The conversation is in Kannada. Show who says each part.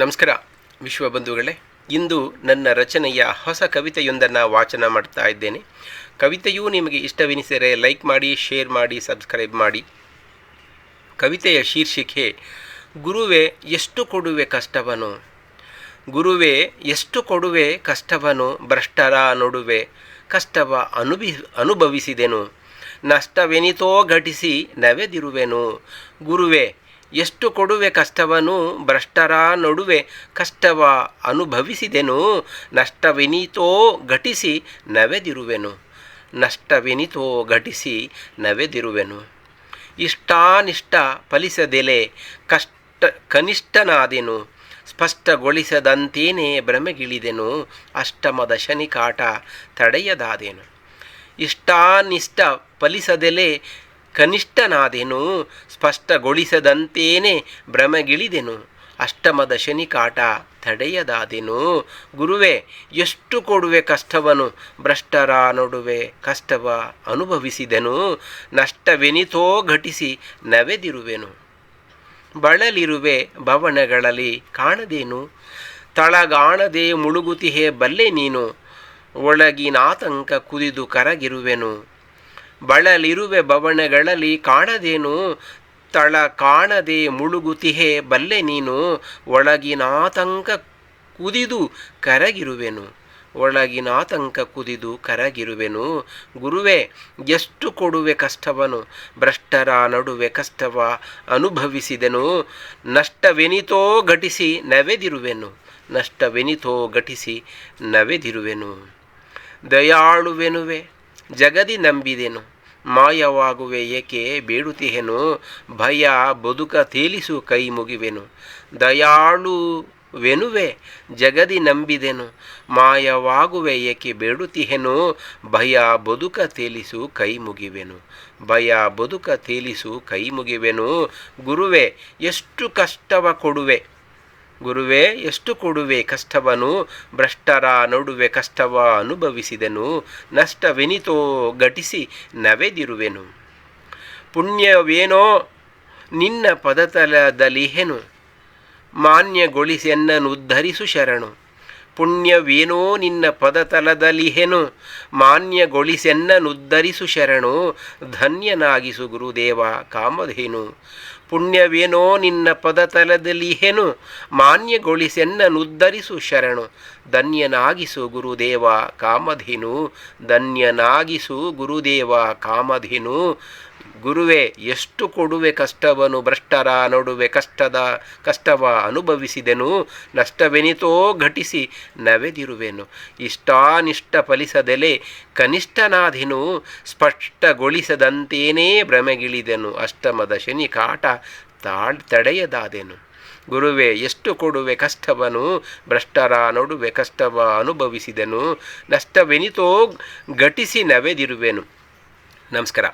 Speaker 1: ನಮಸ್ಕಾರ, ವಿಶ್ವ ಬಂಧುಗಳೇ. ಇಂದು ನನ್ನ ರಚನೆಯ ಹೊಸ ಕವಿತೆಯೊಂದನ್ನು ವಾಚನ ಮಾಡ್ತಾ ಇದ್ದೇನೆ. ಕವಿತೆಯು ನಿಮಗೆ ಇಷ್ಟವೆನಿಸಿದರೆ ಲೈಕ್ ಮಾಡಿ, ಶೇರ್ ಮಾಡಿ, ಸಬ್ಸ್ಕ್ರೈಬ್ ಮಾಡಿ. ಕವಿತೆಯ ಶೀರ್ಷಿಕೆ, ಗುರುವೇ, ಎಷ್ಟು ಕೊಡುವೆ ಕಷ್ಟವನು? ಗುರುವೇ, ಎಷ್ಟು ಕೊಡುವೆ ಕಷ್ಟವನು? ಭ್ರಷ್ಟರ ನಡುವೆ ಕಷ್ಟವ ಅನುಭಿ, ಅನುಭವಿಸಿದೆನು. ನಷ್ಟವೆನಿತೋ ಘಟಿಸಿ ನವೆದಿರುವೆನು. ಗುರುವೇ ಎಷ್ಟು ಕೊಡುವೆ ಕಷ್ಟವನು ಭ್ರಷ್ಟರ ನಡುವೆ ಕಷ್ಟವ ಅನುಭವಿಸಿದೆನು, ನಷ್ಟವೆನಿತೋ ಘಟಿಸಿ ನವೆದಿರುವೆನು. ನಷ್ಟವೆನಿತೋ ಘಟಿಸಿ ನವೆದಿರುವೆನು. ಇಷ್ಟಾನಿಷ್ಟ ಫಲಿಸದೆಲೆ ಕಷ್ಟ ಕನಿಷ್ಠನಾದೆನು. ಸ್ಪಷ್ಟಗೊಳಿಸದಂತೇನೆ ಭ್ರಮೆಗಿಳಿದೆನು. ಅಷ್ಟಮದ ಶನಿಕಾಟ ತಡೆಯದಾದೆನು. ಇಷ್ಟಾನಿಷ್ಟ ಫಲಿಸದೆಲೆ ಕನಿಷ್ಠನಾದೆನು, ಸ್ಪಷ್ಟಗೊಳಿಸದಂತೇನೆ ಭ್ರಮಗಿಳಿದೆನು. ಅಷ್ಟಮದ ಶನಿ ಕಾಟ ತಡೆಯದಾದೆನು. ಗುರುವೆ, ಎಷ್ಟು ಕೊಡುವೆ ಕಷ್ಟವನು ಭ್ರಷ್ಟರ ನಡುವೆ ಕಷ್ಟವ ಅನುಭವಿಸಿದೆನು. ನಷ್ಟವೆನಿತೋ ಘಟಿಸಿ ನವೆದಿರುವೆನು. ಬಳಲಿರುವೆ ಭವನಗಳಲ್ಲಿ ಕಾಣದೇನು? ತಳಗಾಣದೆ ಮುಳುಗುತಿಹೆ ಬಲ್ಲೆ ನೀನು. ಒಳಗಿನಾತಂಕ ಕುದಿದು ಕರಗಿರುವೆನು. ಬಳಲಿರುವೆ ಭವನಗಳಲ್ಲಿ ಕಾಣದೇನು? ತಳ ಕಾಣದೆ ಮುಳುಗುತಿಹೆ ಬಲ್ಲೆ ನೀನು? ಒಳಗಿನಾತಂಕ ಕುದಿದು ಕರಗಿರುವೆನು. ಒಳಗಿನಾತಂಕ ಕುದಿದು ಕರಗಿರುವೆನು. ಗುರುವೆ, ಎಷ್ಟು ಕೊಡುವೆ ಕಷ್ಟವನು? ಭ್ರಷ್ಟರ ನಡುವೆ ಕಷ್ಟವ ಅನುಭವಿಸಿದೆನು. ನಷ್ಟವೆನಿತೋ ಘಟಿಸಿ ನವೆದಿರುವೆನು. ನಷ್ಟವೆನಿತೋ ಘಟಿಸಿ ನವೆದಿರುವೆನು. ದಯಾಳುವೆನುವೆ ಜಗದಿ ನಂಬಿದೆನು. ಮಾಯವಾಗುವೆ ಏಕೆ ಬೇಡುತ್ತಿಹೆನು? ಭಯ ಬದುಕ ತೇಲಿಸು ಕೈ ಮುಗಿವೆನು. ದಯಾಳುವೆನುವೆ ಜಗದಿ ನಂಬಿದೆನು. ಮಾಯವಾಗುವೆ ಏಕೆ ಬೇಡುತ್ತಿಹೆನು? ಭಯ ಬದುಕ ತೇಲಿಸು ಕೈ ಮುಗಿವೆನು. ಭಯ ಬದುಕ ತೇಲಿಸು ಕೈ ಮುಗಿವೆನು. ಗುರುವೆ, ಎಷ್ಟು ಕಷ್ಟವ ಕೊಡುವೆ. ಗುರುವೇ, ಎಷ್ಟು ಕೊಡುವೆ ಕಷ್ಟವನು? ಭ್ರಷ್ಟರ ನಡುವೆ ಕಷ್ಟವ ಅನುಭವಿಸಿದನು? ನಷ್ಟವೆನಿತೋ ಘಟಿಸಿ ನವೆದಿರುವೆನು. ಪುಣ್ಯವೇನೋ ನಿನ್ನ ಪದತಲದಲಿಹೆನು ಮಾನ್ಯಗೊಳಿಸೆನ್ನನು ಉದ್ಧರಿಸು ಶರಣು. ಪುಣ್ಯವೇನೋ ನಿನ್ನ ಪದತಲದಲಿಹೆನು ಮಾನ್ಯಗೊಳಿಸೆನ್ನನುದ್ಧರಿಸು ಶರಣು, ಧನ್ಯನಾಗಿಸು ಗುರುದೇವ ಕಾಮಧೇನು. ಪುಣ್ಯವೇನೋ ನಿನ್ನ ಪದತಲದಲಿಹೆನು ಮಾನ್ಯಗೊಳಿಸೆನ್ನನುದ್ಧರಿಸು ಶರಣು, ಧನ್ಯನಾಗಿಸು ಗುರುದೇವ ಕಾಮಧೇನು, ಧನ್ಯನಾಗಿಸು ಗುರುದೇವ ಕಾಮಧೇನು. ಗುರುವೇ, ಎಷ್ಟು ಕೊಡುವೆ ಕಷ್ಟವನು ಭ್ರಷ್ಟರ ನಡುವೆ ಕಷ್ಟದ ಕಷ್ಟವ ಅನುಭವಿಸಿದೆನು, ನಷ್ಟವೆನಿತೋ ಘಟಿಸಿ ನವೆದಿರುವೆನು. ಇಷ್ಟಾನಿಷ್ಟ ಫಲಿಸದೆಲೆ ಕನಿಷ್ಠನಾಧಿನು, ಸ್ಪಷ್ಟಗೊಳಿಸದಂತೇನೇ ಭ್ರಮೆಗಿಳಿದೆನು. ಅಷ್ಟಮದ ಶನಿ ಕಾಟ ತಾಳ್ ತಡೆಯದಾದೆನು. ಗುರುವೇ, ಎಷ್ಟು ಕೊಡುವೆ ಕಷ್ಟವನು, ಭ್ರಷ್ಟರ ನಡುವೆ ಕಷ್ಟವ ಅನುಭವಿಸಿದೆನು, ನಷ್ಟವೆನಿತೋ ಘಟಿಸಿ ನವೆದಿರುವೆನು. ನಮಸ್ಕಾರ.